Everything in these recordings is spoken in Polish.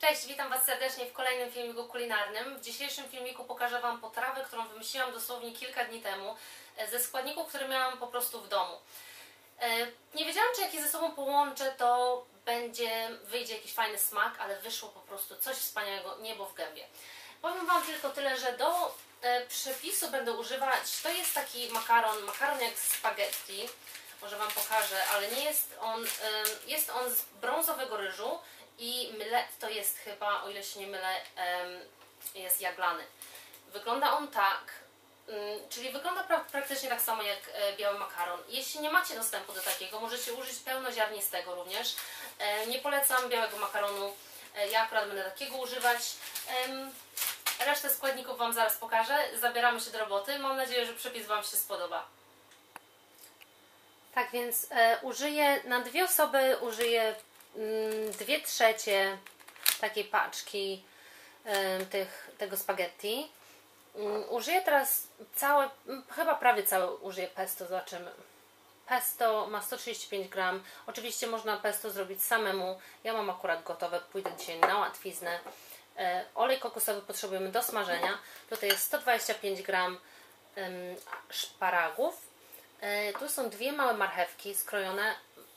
Cześć, witam Was serdecznie w kolejnym filmiku kulinarnym. W dzisiejszym filmiku pokażę Wam potrawę, którą wymyśliłam dosłownie kilka dni temu e, ze składników, które miałam po prostu w domu. E, Nie wiedziałam, czy jak je ze sobą połączę, to będzie, wyjdzie jakiś fajny smak, ale wyszło po prostu coś wspaniałego, niebo w gębie. Powiem Wam tylko tyle, że do e, przepisu będę używać, to jest taki makaron, makaron jak spaghetti, może Wam pokażę, ale nie jest on, jest on z brązowego ryżu i mlet to jest chyba, o ile się nie mylę, jest jaglany. Wygląda on tak, mm, czyli wygląda pra praktycznie tak samo jak e, biały makaron. Jeśli nie macie dostępu do takiego, możecie użyć pełnoziarnistego również. Nie polecam białego makaronu, e, ja akurat będę takiego używać. Resztę składników Wam zaraz pokażę. Zabieramy się do roboty. Mam nadzieję, że przepis Wam się spodoba. Tak więc e, użyję na dwie osoby użyję dwie trzecie takiej paczki tych, tego spaghetti. Mm, użyję teraz całe, mm, chyba prawie całe użyję pesto, zobaczymy. Pesto ma 135 gram. Oczywiście można pesto zrobić samemu. Ja mam akurat gotowe, pójdę dzisiaj na łatwiznę. E, olej kokosowy potrzebujemy do smażenia. Tutaj jest 125 gram szparagów. E, Tu są dwie małe marchewki skrojone.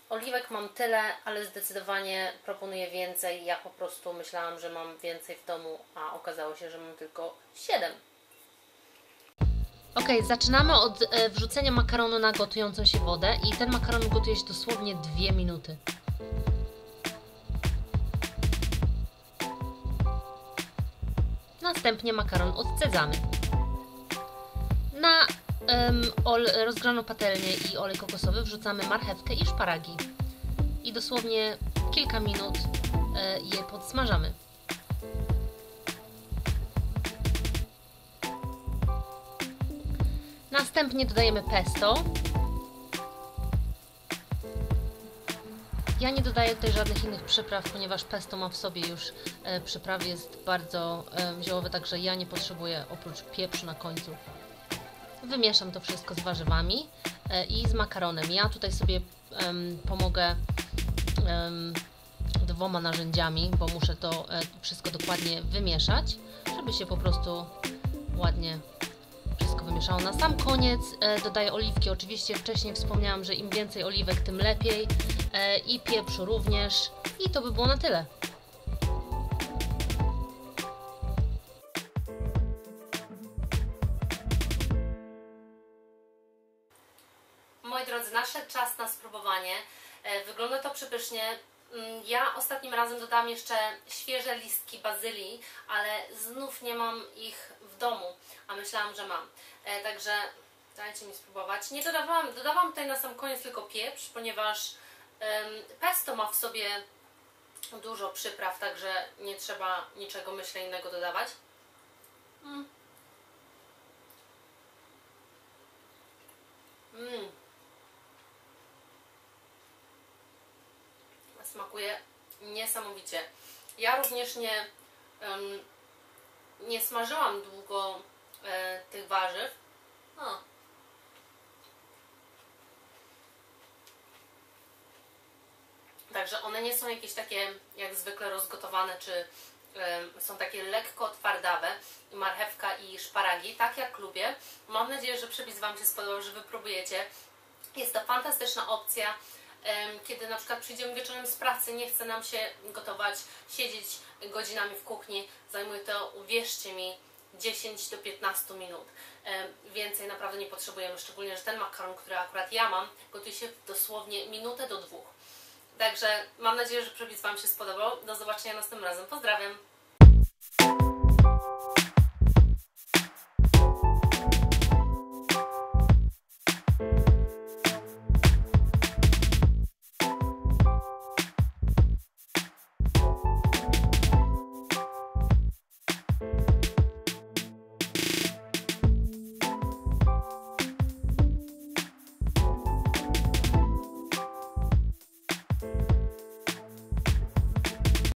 Oliwek mam tyle, ale zdecydowanie proponuję więcej. Ja po prostu myślałam, że mam więcej w domu, a okazało się, że mam tylko 7. Ok, zaczynamy od e, wrzucenia makaronu na gotującą się wodę i ten makaron gotuje się dosłownie 2 minuty. Następnie makaron odcedzamy. Na ol, rozgraną patelnię i olej kokosowy wrzucamy marchewkę i szparagi. I dosłownie kilka minut e, je podsmażamy. Następnie dodajemy pesto. Ja nie dodaję tutaj żadnych innych przypraw, ponieważ pesto ma w sobie już e, jest bardzo e, ziołowe, także ja nie potrzebuję oprócz pieprzu na końcu. Wymieszam to wszystko z warzywami e, i z makaronem. Ja tutaj sobie pomogę dwoma narzędziami, bo muszę to e, wszystko dokładnie wymieszać, żeby się po prostu ładnie wszystko wymieszało. Na sam koniec e, dodaję oliwki. Oczywiście wcześniej wspomniałam, że im więcej oliwek, tym lepiej. I pieprzu również. I to by było na tyle. Drodzy, nadszedł czas na spróbowanie. E, Wygląda to przepysznie. Mm, Ja ostatnim razem dodałam jeszcze świeże listki bazylii, ale znów nie mam ich w domu, a myślałam, że mam. E, Także dajcie mi spróbować. Nie dodawałam, dodawałam tutaj na sam koniec tylko pieprz, ponieważ pesto ma w sobie dużo przypraw, także nie trzeba niczego myślę innego dodawać. Mm. Mm. Smakuje niesamowicie. Ja również nie, em, nie smażyłam długo e, tych warzyw. Także one nie są jakieś takie jak zwykle rozgotowane, czy są takie lekko twardawe. I marchewka i szparagi, tak jak lubię. Mam nadzieję, że przepis Wam się spodobał, że wypróbujecie. Jest to fantastyczna opcja kiedy na przykład przyjdziemy wieczorem z pracy, nie chce nam się gotować, siedzieć godzinami w kuchni, zajmuje to, uwierzcie mi, 10 do 15 minut. Więcej naprawdę nie potrzebujemy, szczególnie, że ten makaron, który akurat ja mam, gotuje się dosłownie minutę do dwóch. Także mam nadzieję, że przepis Wam się spodobał. Do zobaczenia następnym razem. Pozdrawiam!